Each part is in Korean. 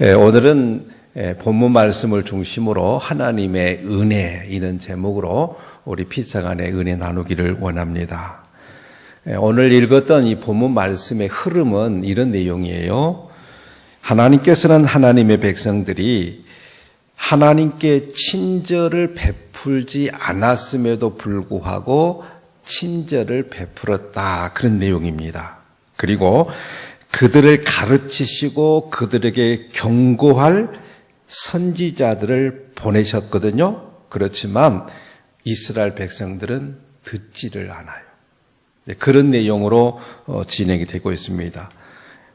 예, 오늘은 예, 본문 말씀을 중심으로 하나님의 은혜 이런 제목으로 우리 피차간의 은혜 나누기를 원합니다. 예, 오늘 읽었던 이 본문 말씀의 흐름은 이런 내용이에요. 하나님께서는 하나님의 백성들이 하나님께 친절을 베풀지 않았음에도 불구하고 친절을 베풀었다. 그런 내용입니다. 그리고 그들을 가르치시고 그들에게 경고할 선지자들을 보내셨거든요. 그렇지만 이스라엘 백성들은 듣지를 않아요. 네, 그런 내용으로 어, 진행이 되고 있습니다.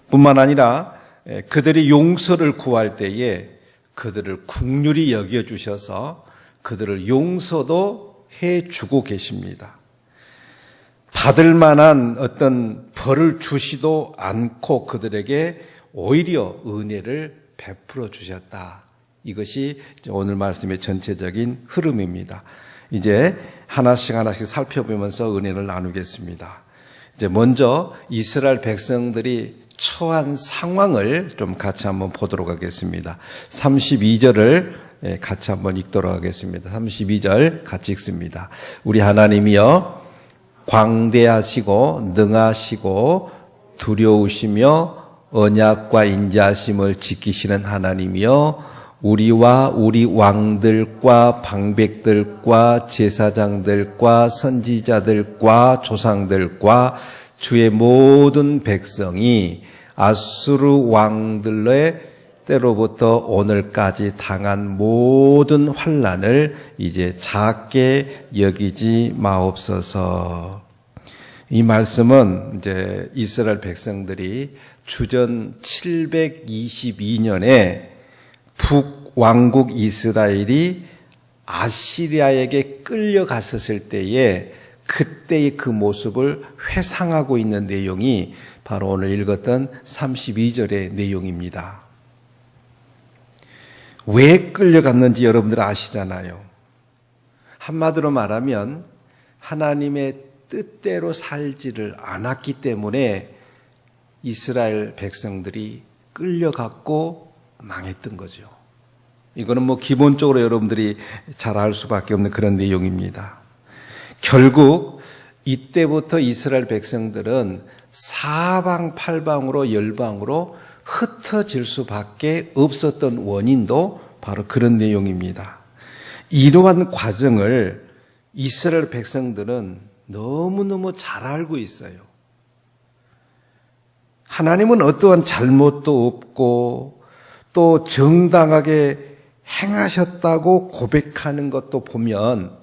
뿐만 아니라 예, 그들이 용서를 구할 때에 그들을 국률이 여겨 주셔서 그들을 용서도 해 주고 계십니다. 받을 만한 어떤 벌을 주시도 않고 그들에게 오히려 은혜를 베풀어 주셨다. 이것이 오늘 말씀의 전체적인 흐름입니다. 이제 하나씩 하나씩 살펴보면서 은혜를 나누겠습니다. 이제 먼저 이스라엘 백성들이 처한 상황을 좀 같이 한번 보도록 하겠습니다. 32절을 같이 한번 읽도록 하겠습니다. 32절 같이 읽습니다. 우리 하나님이여 광대하시고 능하시고 두려우시며 언약과 인자심을 지키시는 하나님이여 우리와 우리 왕들과 방백들과 제사장들과 선지자들과 조상들과 주의 모든 백성이 아수르 왕들의 때로부터 오늘까지 당한 모든 환란을 이제 작게 여기지 마옵소서. 이 말씀은 이제 이스라엘 백성들이 주전 722년에 북왕국 이스라엘이 아시리아에게 끌려갔었을 때에 그때의 그 모습을 회상하고 있는 내용이 바로 오늘 읽었던 32절의 내용입니다. 왜 끌려갔는지 여러분들 아시잖아요. 한마디로 말하면 하나님의 뜻대로 살지를 않았기 때문에 이스라엘 백성들이 끌려갔고 망했던 거죠. 이거는 뭐 기본적으로 여러분들이 잘 알 수밖에 없는 그런 내용입니다. 결국 이때부터 이스라엘 백성들은 사방팔방으로 열방으로 흩어질 수밖에 없었던 원인도 바로 그런 내용입니다. 이러한 과정을 이스라엘 백성들은 너무너무 잘 알고 있어요. 하나님은 어떠한 잘못도 없고 또 정당하게 행하셨다고 고백하는 것도 보면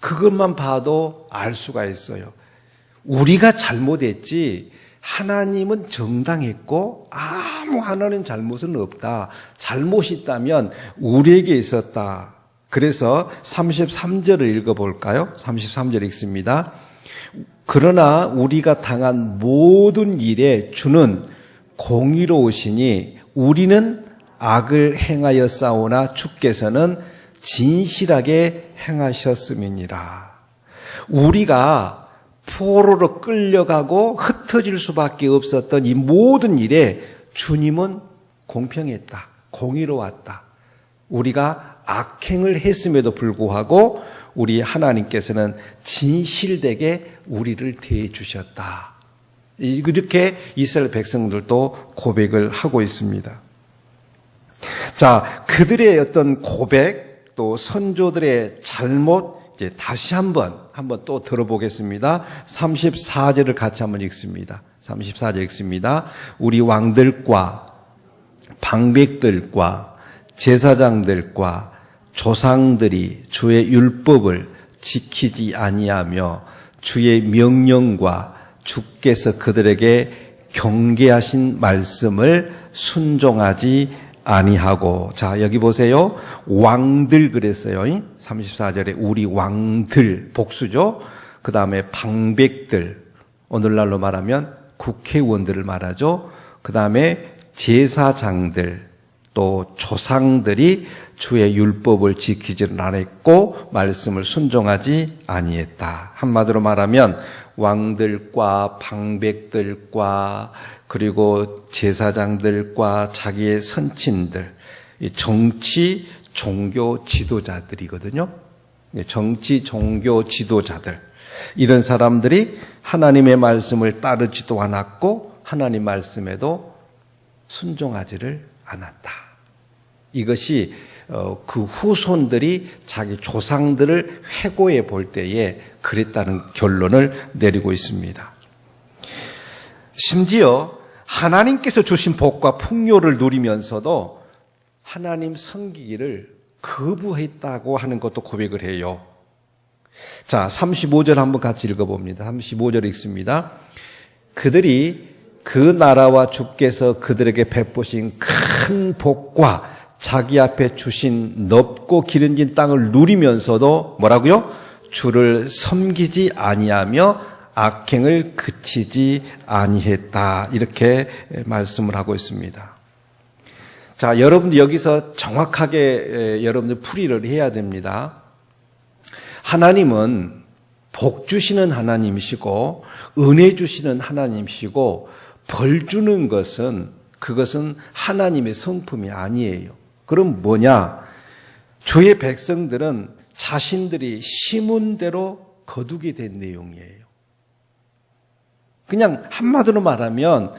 그것만 봐도 알 수가 있어요. 우리가 잘못했지 하나님은 정당했고 아무 하나님 잘못은 없다. 잘못이 있다면 우리에게 있었다. 그래서 33절을 읽어볼까요? 33절 읽습니다. 그러나 우리가 당한 모든 일에 주는 공의로우시니 우리는 악을 행하여 싸우나 주께서는 진실하게 행하셨음이니라. 우리가 포로로 끌려가고 흩어질 수밖에 없었던 이 모든 일에 주님은 공평했다. 공의로웠다. 우리가 악행을 했음에도 불구하고 우리 하나님께서는 진실되게 우리를 대해 주셨다. 이렇게 이스라엘 백성들도 고백을 하고 있습니다. 자, 그들의 어떤 고백, 또 선조들의 잘못, 이제 다시 한번, 한번 또 들어보겠습니다. 34절을 같이 한번 읽습니다. 34절 읽습니다. 우리 왕들과 방백들과 제사장들과 조상들이 주의 율법을 지키지 아니하며 주의 명령과 주께서 그들에게 경계하신 말씀을 순종하지 아니하고. 자 여기 보세요. 왕들 그랬어요. 34절에 우리 왕들 복수죠? 그 다음에 방백들. 오늘날로 말하면 국회의원들을 말하죠. 그 다음에 제사장들 또 조상들이 주의 율법을 지키지를 않았고 말씀을 순종하지 아니했다. 한마디로 말하면 왕들과 방백들과 그리고 제사장들과 자기의 선친들, 이 정치 종교 지도자들이거든요. 예, 정치 종교 지도자들 이런 사람들이 하나님의 말씀을 따르지도 않았고 하나님 말씀에도 순종하지를 않았다. 이것이 어, 그 후손들이 자기 조상들을 회고해 볼 때에 그랬다는 결론을 내리고 있습니다. 심지어 하나님께서 주신 복과 풍요를 누리면서도 하나님 섬기기를 거부했다고 하는 것도 고백을 해요. 자, 35절 한번 같이 읽어봅니다. 35절 읽습니다. 그들이 그 나라와 주께서 그들에게 베푸신 큰 복과 자기 앞에 주신 넓고 기름진 땅을 누리면서도 뭐라고요? 주를 섬기지 아니하며 악행을 그치지 아니했다. 이렇게 말씀을 하고 있습니다. 자, 여러분들 여기서 정확하게 에, 여러분들 풀이를 해야 됩니다. 하나님은 복 주시는 하나님이시고 은혜 주시는 하나님이시고 벌 주는 것은 그것은 하나님의 성품이 아니에요. 그럼 뭐냐? 주의 백성들은 자신들이 심은 대로 거두게 된 내용이에요. 그냥 한마디로 말하면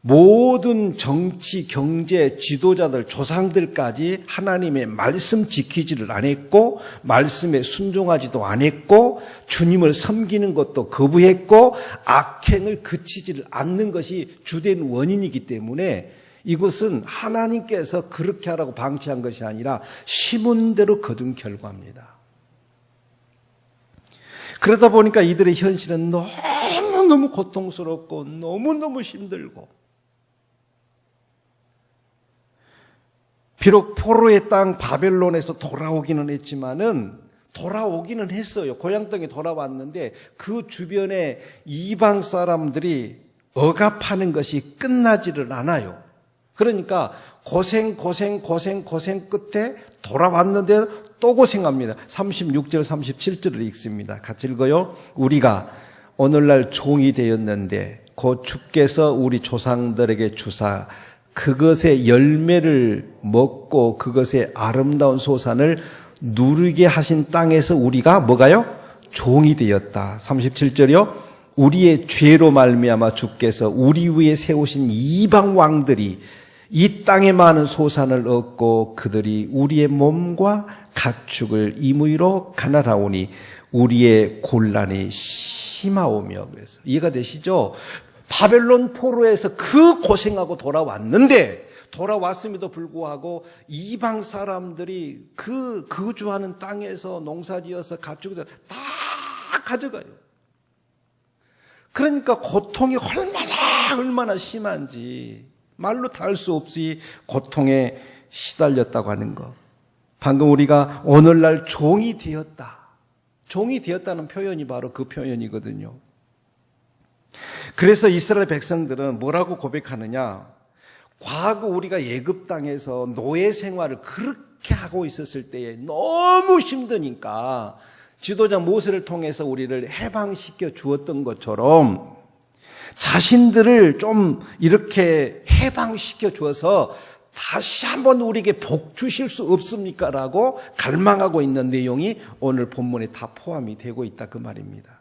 모든 정치, 경제, 지도자들, 조상들까지 하나님의 말씀 지키지를 안 했고, 말씀에 순종하지도 안 했고, 주님을 섬기는 것도 거부했고, 악행을 그치지를 않는 것이 주된 원인이기 때문에 이것은 하나님께서 그렇게 하라고 방치한 것이 아니라 심은 대로 거둔 결과입니다. 그러다 보니까 이들의 현실은 너무너무 고통스럽고 너무너무 힘들고 비록 포로의 땅 바벨론에서 돌아오기는 했지만은 돌아오기는 했어요. 고향 땅에 돌아왔는데 그 주변에 이방 사람들이 억압하는 것이 끝나지를 않아요. 그러니까 고생 고생 고생 고생 끝에 돌아왔는데 또 고생합니다. 36절 37절을 읽습니다. 같이 읽어요. 우리가 오늘날 종이 되었는데 곧 주께서 우리 조상들에게 주사 그것의 열매를 먹고 그것의 아름다운 소산을 누리게 하신 땅에서 우리가 뭐가요? 종이 되었다. 37절이요. 우리의 죄로 말미암아 주께서 우리 위에 세우신 이방 왕들이 이 땅에 많은 소산을 얻고 그들이 우리의 몸과 가축을 임의로 가난하오니 우리의 곤란이 심하오며 그래서 이해가 되시죠? 바벨론 포로에서 그 고생하고 돌아왔는데 돌아왔음에도 불구하고 이방 사람들이 그 거주하는 땅에서 농사지어서 가축을 다 가져가요. 그러니까 고통이 얼마나 얼마나 심한지 말로 다할수 없이 고통에 시달렸다고 하는 것. 방금 우리가 오늘날 종이 되었다. 종이 되었다는 표현이 바로 그 표현이거든요. 그래서 이스라엘 백성들은 뭐라고 고백하느냐? 과거 우리가 예급 땅에서 노예 생활을 그렇게 하고 있었을 때에 너무 힘드니까 지도자 모세를 통해서 우리를 해방시켜 주었던 것처럼 자신들을 좀 이렇게 해방시켜 주어서 다시 한번 우리에게 복 주실 수 없습니까? 라고 갈망하고 있는 내용이 오늘 본문에 다 포함이 되고 있다 그 말입니다.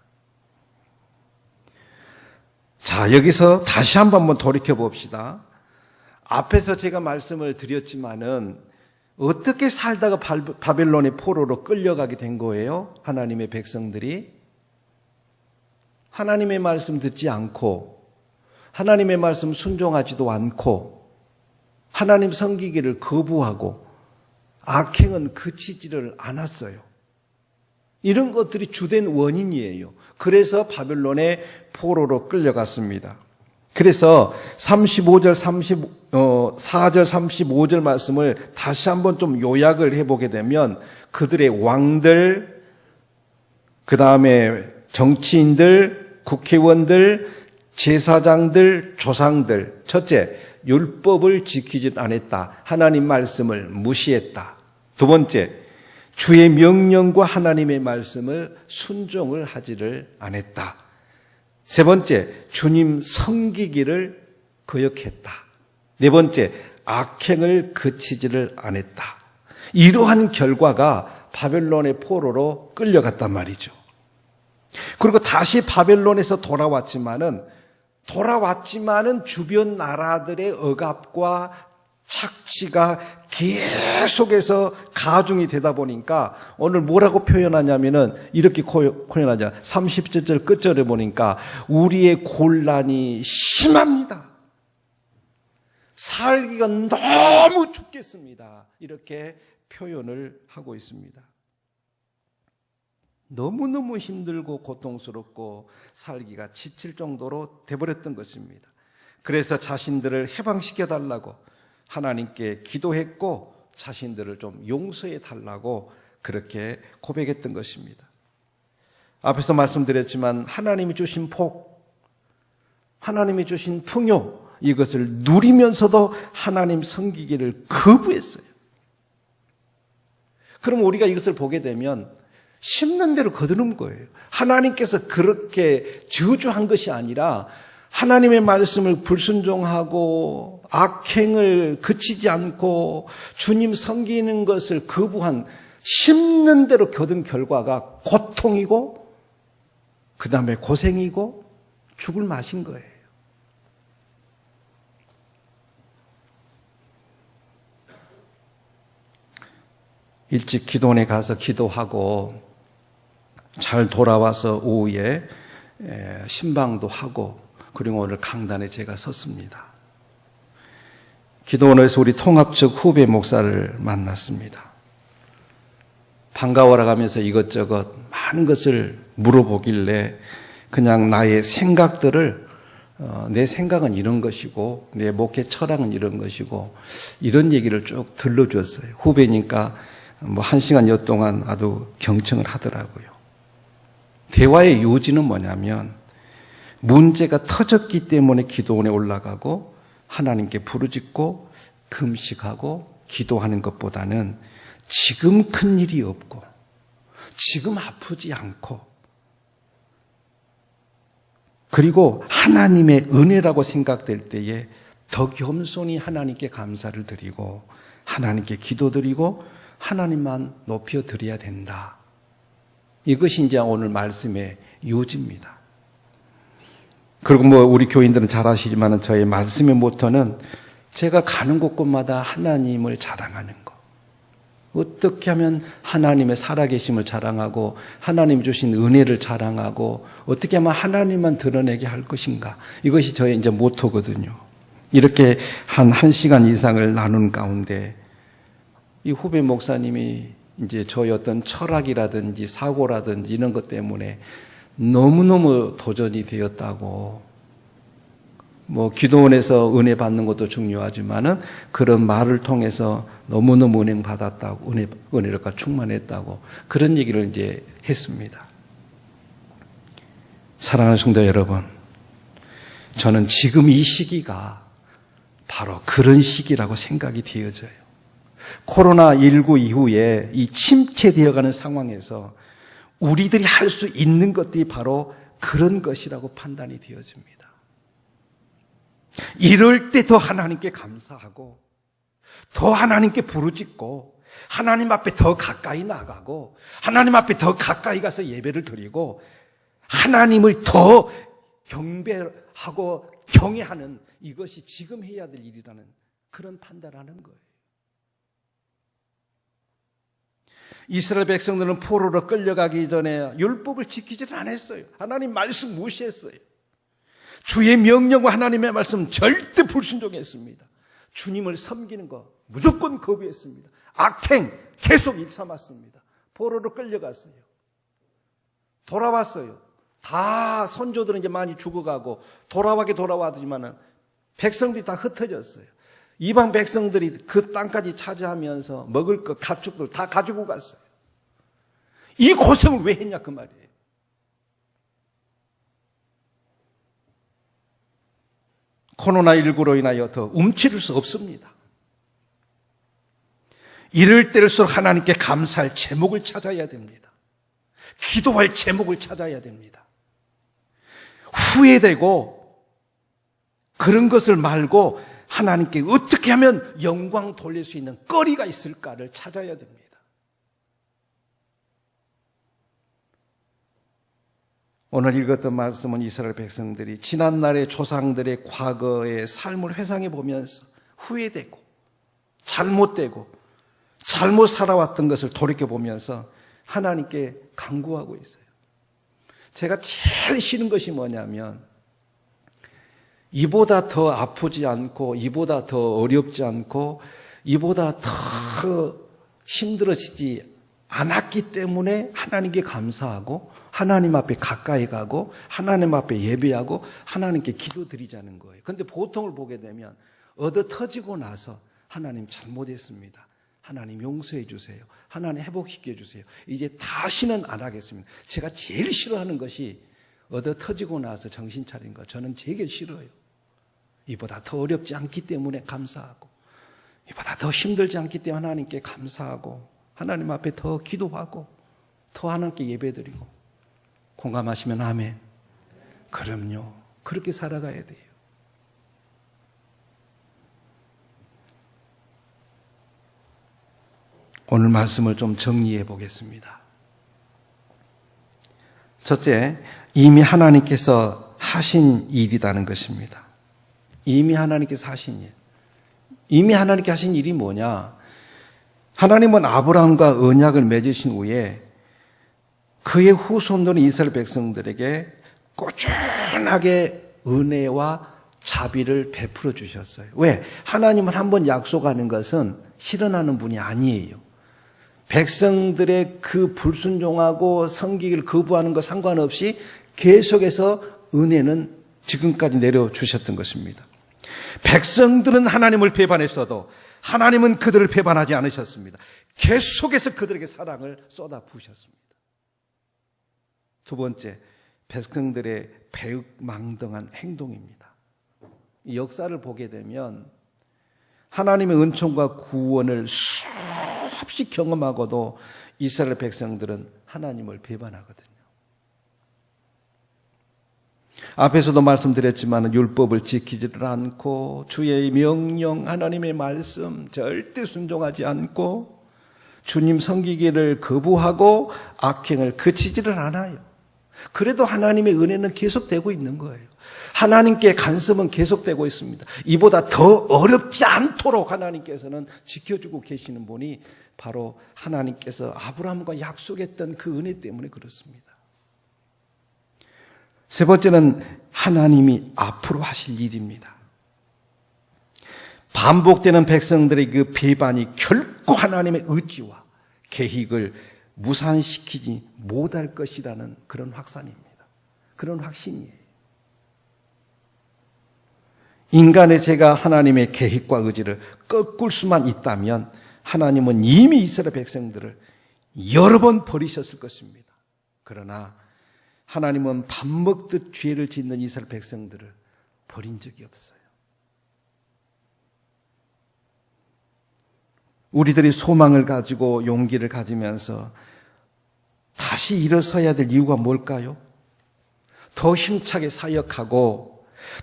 자, 여기서 다시 한번 돌이켜 봅시다. 앞에서 제가 말씀을 드렸지만은 어떻게 살다가 바벨론의 포로로 끌려가게 된 거예요? 하나님의 백성들이 하나님의 말씀 듣지 않고 하나님의 말씀 순종하지도 않고 하나님 섬기기를 거부하고 악행은 그치지를 않았어요. 이런 것들이 주된 원인이에요. 그래서 바벨론의 포로로 끌려갔습니다. 그래서 35절, 30, 어, 4절, 35절 말씀을 다시 한번 좀 요약을 해 보게 되면 그들의 왕들, 그 다음에 정치인들, 국회의원들, 제사장들, 조상들, 첫째, 율법을 지키지 않았다. 하나님 말씀을 무시했다. 두 번째, 주의 명령과 하나님의 말씀을 순종을 하지를 않았다. 세 번째, 주님 섬기기를 거역했다. 네 번째, 악행을 그치지를 않았다. 이러한 결과가 바벨론의 포로로 끌려갔단 말이죠. 그리고 다시 바벨론에서 돌아왔지만은 돌아왔지만은 주변 나라들의 억압과 착취가 계속해서 가중이 되다 보니까 오늘 뭐라고 표현하냐면은 이렇게 코- 표현하자. 30절 끝절에 보니까 우리의 곤란이 심합니다. 살기가 너무 죽겠습니다. 이렇게 표현을 하고 있습니다. 너무너무 힘들고 고통스럽고 살기가 지칠 정도로 돼버렸던 것입니다. 그래서 자신들을 해방시켜 달라고 하나님께 기도했고 자신들을 좀 용서해 달라고 그렇게 고백했던 것입니다. 앞에서 말씀드렸지만 하나님이 주신 복, 하나님이 주신 풍요, 이것을 누리면서도 하나님 섬기기를 거부했어요. 그럼 우리가 이것을 보게 되면 심는 대로 거두는 거예요. 하나님께서 그렇게 저주한 것이 아니라 하나님의 말씀을 불순종하고 악행을 그치지 않고 주님 섬기는 것을 거부한 심는 대로 거둔 결과가 고통이고 그 다음에 고생이고 죽을 맛인 거예요. 일찍 기도원에 가서 기도하고 잘 돌아와서 오후에 에, 신방도 하고 그리고 오늘 강단에 제가 섰습니다. 기도원에서 우리 통합적 후배 목사를 만났습니다. 반가워라 가면서 이것저것 많은 것을 물어보길래 그냥 나의 생각들을 어, 내 생각은 이런 것이고 내 목회 철학은 이런 것이고 이런 얘기를 쭉 들려주었어요. 후배니까 뭐 한 시간여 동안 아주 경청을 하더라고요. 대화의 요지는 뭐냐면 문제가 터졌기 때문에 기도원에 올라가고 하나님께 부르짖고 금식하고 기도하는 것보다는 지금 큰 일이 없고 지금 아프지 않고 그리고 하나님의 은혜라고 생각될 때에 더 겸손히 하나님께 감사를 드리고 하나님께 기도드리고 하나님만 높여 드려야 된다. 이것이 이제 오늘 말씀의 요지입니다. 그리고 뭐 우리 교인들은 잘 아시지만 저의 말씀의 모토는 제가 가는 곳곳마다 하나님을 자랑하는 것. 어떻게 하면 하나님의 살아계심을 자랑하고 하나님 주신 은혜를 자랑하고 어떻게 하면 하나님만 드러내게 할 것인가. 이것이 저의 이제 모토거든요. 이렇게 한 1시간 이상을 나눈 가운데 이 후배 목사님이 이제 저의 어떤 철학이라든지 사고라든지 이런 것 때문에 너무너무 도전이 되었다고 뭐 기도원에서 은혜 받는 것도 중요하지만은 그런 말을 통해서 너무너무 은행 받았다고 은혜 은혜가 충만했다고 그런 얘기를 이제 했습니다. 사랑하는 성도 여러분, 저는 지금 이 시기가 바로 그런 시기라고 생각이 되어져요. 코로나19 이후에 이 침체되어가는 상황에서 우리들이 할 수 있는 것들이 바로 그런 것이라고 판단이 되어집니다. 이럴 때 더 하나님께 감사하고 더 하나님께 부르짖고 하나님 앞에 더 가까이 나가고 하나님 앞에 더 가까이 가서 예배를 드리고 하나님을 더 경배하고 경외하는 이것이 지금 해야 될 일이라는 그런 판단하는 거예요. 이스라엘 백성들은 포로로 끌려가기 전에 율법을 지키질 않았어요. 하나님 말씀 무시했어요. 주의 명령과 하나님의 말씀 절대 불순종했습니다. 주님을 섬기는 거 무조건 거부했습니다. 악행 계속 일삼았습니다. 포로로 끌려갔어요. 돌아왔어요. 다 선조들은 이제 많이 죽어가고 돌아와게 돌아왔지만은 백성들이 다 흩어졌어요. 이방 백성들이 그 땅까지 차지하면서 먹을 것, 가축들 다 가지고 갔어요. 이 고생을 왜 했냐 그 말이에요. 코로나19로 인하여 더 움츠릴 수 없습니다. 이럴 때일수록 하나님께 감사할 제목을 찾아야 됩니다. 기도할 제목을 찾아야 됩니다. 후회되고 그런 것을 말고 하나님께 어떻게 하면 영광 돌릴 수 있는 거리가 있을까를 찾아야 됩니다. 오늘 읽었던 말씀은 이스라엘 백성들이 지난날의 조상들의 과거의 삶을 회상해 보면서 후회되고 잘못되고 잘못 살아왔던 것을 돌이켜 보면서 하나님께 간구하고 있어요. 제가 제일 싫은 것이 뭐냐면 이보다 더 아프지 않고 이보다 더 어렵지 않고 이보다 더 힘들어지지 않았기 때문에 하나님께 감사하고 하나님 앞에 가까이 가고 하나님 앞에 예배하고 하나님께 기도드리자는 거예요. 근데 보통을 보게 되면 얻어 터지고 나서 하나님 잘못했습니다. 하나님 용서해 주세요. 하나님 회복시켜 주세요. 이제 다시는 안 하겠습니다. 제가 제일 싫어하는 것이 얻어 터지고 나서 정신 차린 거. 저는 되게 싫어요. 이보다 더 어렵지 않기 때문에 감사하고, 이보다 더 힘들지 않기 때문에 하나님께 감사하고, 하나님 앞에 더 기도하고, 더 하나님께 예배드리고, 공감하시면 아멘. 그럼요. 그렇게 살아가야 돼요. 오늘 말씀을 좀 정리해 보겠습니다. 첫째, 이미 하나님께서 하신 일이라는 것입니다. 이미 하나님께서 하신 일. 이미 하나님께 하신 일이 뭐냐? 하나님은 아브라함과 언약을 맺으신 후에 그의 후손들은 이스라엘 백성들에게 꾸준하게 은혜와 자비를 베풀어 주셨어요. 왜? 하나님은 한번 약속하는 것은 실현하는 분이 아니에요. 백성들의 그 불순종하고 성기를 거부하는 것 상관없이 계속해서 은혜는 지금까지 내려주셨던 것입니다. 백성들은 하나님을 배반했어도 하나님은 그들을 배반하지 않으셨습니다. 계속해서 그들에게 사랑을 쏟아 부으셨습니다. 두 번째, 백성들의 배은망덕한 행동입니다. 이 역사를 보게 되면 하나님의 은총과 구원을 수 없이 경험하고도 이스라엘 백성들은 하나님을 배반하거든요. 앞에서도 말씀드렸지만 율법을 지키지를 않고 주의 명령, 하나님의 말씀 절대 순종하지 않고 주님 섬기기를 거부하고 악행을 그치지를 않아요. 그래도 하나님의 은혜는 계속되고 있는 거예요. 하나님께 간섭은 계속되고 있습니다. 이보다 더 어렵지 않도록 하나님께서는 지켜주고 계시는 분이 바로 하나님께서 아브라함과 약속했던 그 은혜 때문에 그렇습니다. 세 번째는 하나님이 앞으로 하실 일입니다. 반복되는 백성들의 그 배반이 결코 하나님의 의지와 계획을 무산시키지 못할 것이라는 그런 확산입니다. 그런 확신이에요. 인간의 죄가 하나님의 계획과 의지를 꺾을 수만 있다면 하나님은 이미 이스라엘 백성들을 여러 번 버리셨을 것입니다. 그러나 하나님은 밥 먹듯 죄를 짓는 이스라엘 백성들을 버린 적이 없어요. 우리들이 소망을 가지고 용기를 가지면서 다시 일어서야 될 이유가 뭘까요? 더 힘차게 사역하고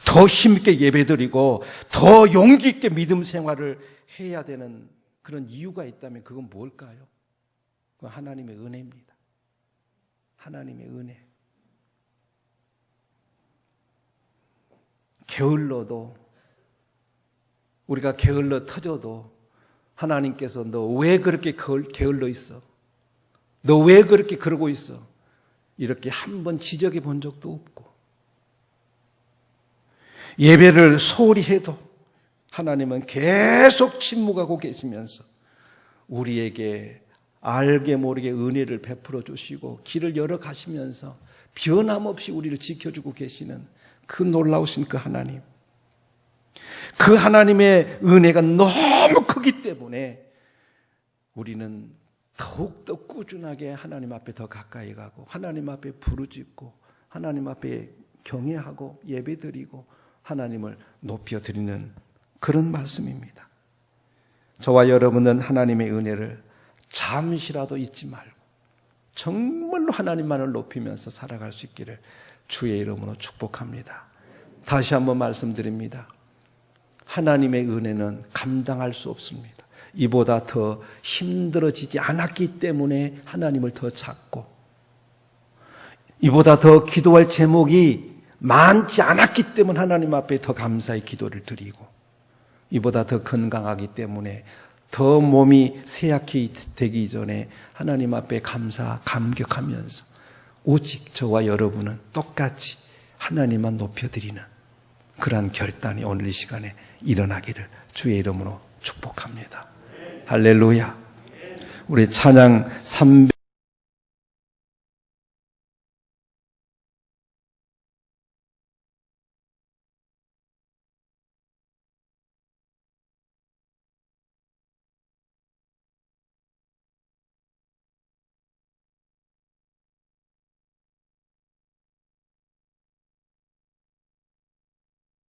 더 힘있게 예배드리고 더 용기 있게 믿음 생활을 해야 되는 그런 이유가 있다면 그건 뭘까요? 그건 하나님의 은혜입니다. 하나님의 은혜. 게을러도 우리가 게을러 터져도 하나님께서 너 왜 그렇게 게을러 있어? 너 왜 그렇게 그러고 있어? 이렇게 한 번 지적해 본 적도 없고 예배를 소홀히 해도 하나님은 계속 침묵하고 계시면서 우리에게 알게 모르게 은혜를 베풀어 주시고 길을 열어 가시면서 변함없이 우리를 지켜주고 계시는 그 놀라우신 그 하나님. 그 하나님의 은혜가 너무 크기 때문에 우리는 더욱더 꾸준하게 하나님 앞에 더 가까이 가고 하나님 앞에 부르짖고 하나님 앞에 경외하고 예배드리고 하나님을 높여 드리는 그런 말씀입니다. 저와 여러분은 하나님의 은혜를 잠시라도 잊지 말고 정말로 하나님만을 높이면서 살아갈 수 있기를 주의 이름으로 축복합니다. 다시 한번 말씀드립니다. 하나님의 은혜는 감당할 수 없습니다. 이보다 더 힘들어지지 않았기 때문에 하나님을 더 찾고 이보다 더 기도할 제목이 많지 않았기 때문에 하나님 앞에 더 감사의 기도를 드리고 이보다 더 건강하기 때문에 더 몸이 쇠약히 되기 전에 하나님 앞에 감사, 감격하면서 오직 저와 여러분은 똑같이 하나님만 높여드리는 그러한 결단이 오늘 이 시간에 일어나기를 주의 이름으로 축복합니다. 할렐루야. 우리 찬양 300